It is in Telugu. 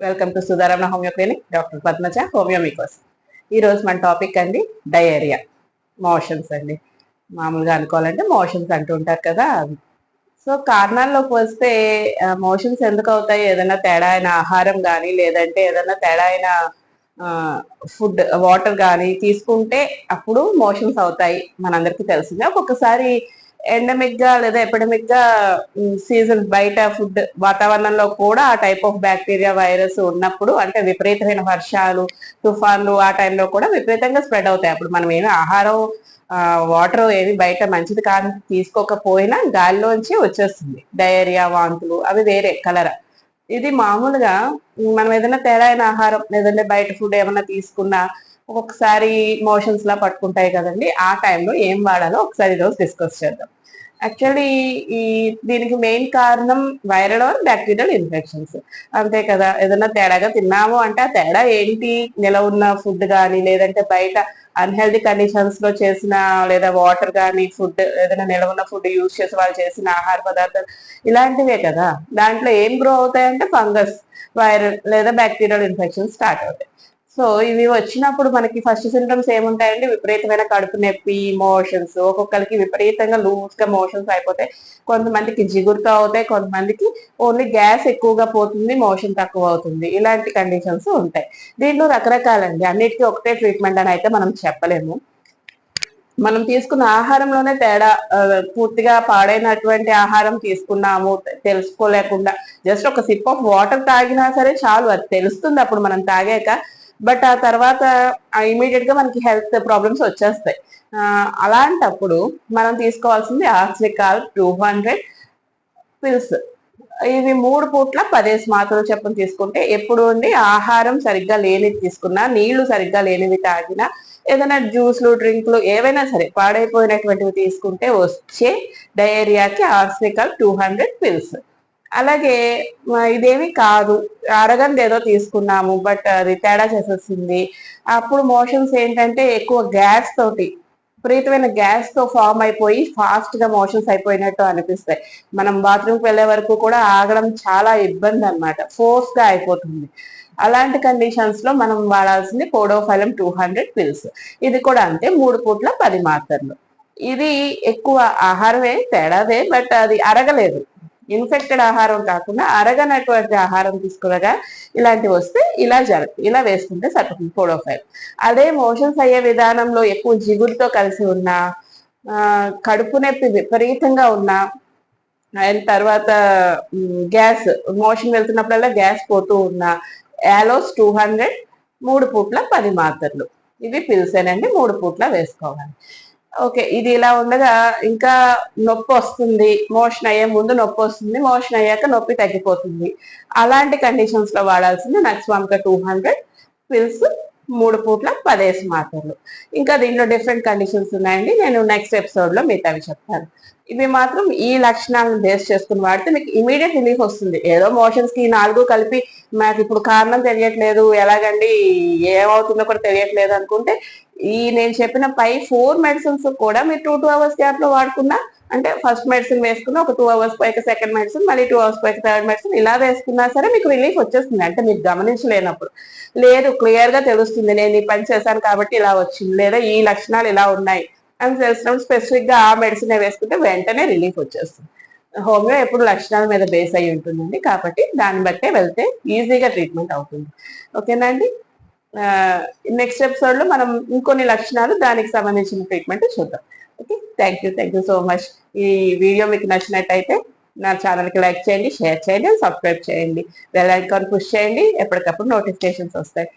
Welcome to Sudharamana homeo clinic doctor Padmaja homeo మీకోస్ ఈరోజు మన టాపిక్ అండి డయేరియా మోషన్స్ అండి. మామూలుగా అనుకోవాలంటే మోషన్స్ అంటూ ఉంటారు కదా. సో కారణాల్లోకి వస్తే మోషన్స్ ఎందుకు అవుతాయి? ఏదైనా తేడా అయిన ఆహారం కానీ లేదంటే ఏదైనా తేడా అయిన ఫుడ్ వాటర్ కానీ తీసుకుంటే అప్పుడు మోషన్స్ అవుతాయి. మనందరికీ తెలిసిందే. ఒక్కొక్కసారి ఎండమిక్గా లేదా ఎపిడమిక్గా సీజన్ బయట ఫుడ్ వాతావరణంలో కూడా ఆ టైప్ ఆఫ్ బ్యాక్టీరియా వైరస్ ఉన్నప్పుడు అంటే విపరీతమైన వర్షాలు తుఫాన్లు ఆ టైంలో కూడా విపరీతంగా స్ప్రెడ్ అవుతాయి. అప్పుడు మనం ఏమి ఆహారం వాటర్ ఏవి బయట మంచిది కాదు తీసుకోకపోయినా గాలిలోంచి వచ్చేస్తుంది. డయేరియా వాంతులు అవి వేరే కలర్. ఇది మామూలుగా మనం ఏదైనా తేడా అయిన ఆహారం లేదంటే బయట ఫుడ్ ఏమైనా తీసుకున్నా ఒక్కొక్కసారి మోషన్స్ లా పట్టుకుంటాయి కదండి. ఆ టైంలో ఏం వాడాలో ఒకసారి ఈరోజు డిస్కస్ చేద్దాం. యాక్చువల్లీ ఈ దీనికి మెయిన్ కారణం వైరల్ ఆర్ బ్యాక్టీరియల్ ఇన్ఫెక్షన్స్ అంతే కదా ఏదైనా తేడాగా తిన్నాము అంటే ఆ తేడా ఏంటి? నిలవ ఉన్న ఫుడ్ కానీ లేదంటే బయట అన్హెల్దీ కండిషన్స్లో చేసిన లేదా వాటర్ కానీ ఫుడ్ ఏదైనా నిలవ ఉన్న ఫుడ్ యూజ్ చేసి వాళ్ళు చేసిన ఆహార పదార్థాలు ఇలాంటివే కదా. దాంట్లో ఏం గ్రో అవుతాయంటే ఫంగస్ వైరల్ లేదా బ్యాక్టీరియల్ ఇన్ఫెక్షన్ స్టార్ట్ అవుతాయి. సో ఇవి వచ్చినప్పుడు మనకి ఫస్ట్ సింటమ్స్ ఏముంటాయండి విపరీతమైన కడుపు నొప్పి మోషన్స్ ఒక్కొక్కరికి విపరీతంగా లూజ్గా మోషన్స్ అయిపోతాయి. కొంతమందికి జిగురుతో అవుతాయి కొంతమందికి ఓన్లీ గ్యాస్ ఎక్కువగా పోతుంది మోషన్ తక్కువ అవుతుంది. ఇలాంటి కండిషన్స్ ఉంటాయి. దీంట్లో రకరకాలండి. అన్నిటికీ ఒకటే ట్రీట్మెంట్ అని అయితే మనం చెప్పలేము. మనం తీసుకున్న ఆహారంలోనే తేడా పూర్తిగా పాడైనటువంటి ఆహారం తీసుకున్నాము తెలుసుకోలేకుండా జస్ట్ ఒక సిప్ ఆఫ్ వాటర్ తాగినా సరే చాలు అది తెలుస్తుంది అప్పుడు మనం తాగాక బట్ ఆ తర్వాత ఇమీడియట్గా మనకి హెల్త్ ప్రాబ్లమ్స్ వచ్చేస్తాయి. అలాంటప్పుడు మనం తీసుకోవాల్సింది ఆర్సికాల్ టూ హండ్రెడ్ పిల్స్ ఇవి మూడు పూట్ల పదేసి మాత్రలు చెప్పని తీసుకుంటే ఎప్పుడు ఉండి ఆహారం సరిగ్గా లేనిది తీసుకున్నా నీళ్ళు సరిగ్గా లేనివి తాగినా ఏదైనా జ్యూస్లు డ్రింక్లు ఏవైనా సరే పాడైపోయినటువంటివి తీసుకుంటే వచ్చే డయేరియాకి ఆర్సికల్ టూ హండ్రెడ్ పిల్స్ అలాగే ఇదేమి కాదు. అరగంది ఏదో తీసుకున్నాము బట్ అది తేడా చేసేసింది. అప్పుడు మోషన్స్ ఏంటంటే ఎక్కువ గ్యాస్ తోటి విపరీతమైన గ్యాస్తో ఫామ్ అయిపోయి ఫాస్ట్గా మోషన్స్ అయిపోయినట్టు అనిపిస్తాయి. మనం బాత్రూమ్కి వెళ్ళే వరకు కూడా ఆగడం చాలా ఇబ్బంది అనమాట ఫోర్స్గా అయిపోతుంది. అలాంటి కండిషన్స్లో మనం వాడాల్సింది పోడోఫైలం టూ హండ్రెడ్ పిల్స్ ఇది కూడా అంతే మూడు పూట్ల పది మాత్రలు. ఇది ఎక్కువ ఆహారమే తేడాదే బట్ అది అరగలేదు. ఇన్ఫెక్టెడ్ ఆహారం కాకుండా అరగనటువంటి ఆహారం తీసుకునగా ఇలాంటివి వస్తే ఇలా జరుగుతుంది ఇలా వేసుకుంటే సరిపోతుంది ఫోడోఫైల్ అదే మోషన్స్ అయ్యే విధానంలో ఎక్కువ జిగురుతో కలిసి ఉన్న కడుపు నొప్పి విపరీతంగా ఉన్న అండ్ తర్వాత గ్యాస్ మోషన్ వెళ్తున్నప్పుడల్లా గ్యాస్ పోతూ ఉన్న యాలోస్ టూ హండ్రెడ్ మూడు పూట్ల పది మాత్రలు. ఇవి పిలిసేనండి మూడు పూట్ల వేసుకోవాలి. ఓకే ఇది ఇలా ఉండగా ఇంకా నొప్పి వస్తుంది మోషన్ అయ్యే ముందు నొప్పి వస్తుంది మోషన్ అయ్యాక నొప్పి తగ్గిపోతుంది. అలాంటి కండిషన్స్లో వాడాల్సింది nux vomica two hundred pills మూడు పూట్ల పదేసి మాత్రలు. ఇంకా దీంట్లో డిఫరెంట్ కండిషన్స్ ఉన్నాయండి. నేను నెక్స్ట్ ఎపిసోడ్లో మిగతా అవి చెప్తాను. ఇవి మాత్రం ఈ లక్షణాలను బేస్ చేసుకుని వాడితే మీకు ఇమీడియట్ రిలీఫ్ వస్తుంది. ఏదో మోషన్స్కి నాలుగు కలిపి మాకు ఇప్పుడు కారణం తెలియట్లేదు ఎలాగండి ఏమవుతుందో కూడా తెలియట్లేదు అనుకుంటే ఈ నేను చెప్పిన పై ఫోర్ మెడిసిన్స్ కూడా మీరు టూ టూ అవర్స్ గ్యాప్లో వాడుకున్నా అంటే ఫస్ట్ మెడిసిన్ వేసుకున్న ఒక టూ అవర్స్ పైకి సెకండ్ మెడిసిన్ మళ్ళీ టూ అవర్స్ పైకి థర్డ్ మెడిసిన్ ఇలా వేసుకున్నా సరే మీకు రిలీఫ్ వచ్చేస్తుంది. అంటే మీరు గమనించలేనప్పుడు. లేదు క్లియర్గా తెలుస్తుంది నేను ఈ పని చేశాను కాబట్టి ఇలా వచ్చింది లేదా ఈ లక్షణాలు ఇలా ఉన్నాయి అని తెలిసినప్పుడు స్పెసిఫిక్గా ఆ మెడిసిన్ వేసుకుంటే వెంటనే రిలీఫ్ వచ్చేస్తుంది. హోమియో ఎప్పుడు లక్షణాల మీద బేస్ అయి ఉంటుందండి. కాబట్టి దాన్ని బట్టే వెళ్తే ఈజీగా ట్రీట్మెంట్ అవుతుంది. ఓకేనా అండి? నెక్స్ట్ ఎపిసోడ్లో మనం ఇంకొన్ని లక్షణాలు దానికి సంబంధించిన ట్రీట్మెంట్ చూద్దాం. Thank you thank you so much ఈ వీడియో మీకు నచ్చినట్టయితే నా ఛానల్కి లైక్ చేయండి షేర్ చేయండి సబ్స్క్రైబ్ చేయండి. బెల్ ఐకాన్ పుష్ చేయండి ఎప్పటికప్పుడు నోటిఫికేషన్స్ వస్తాయి.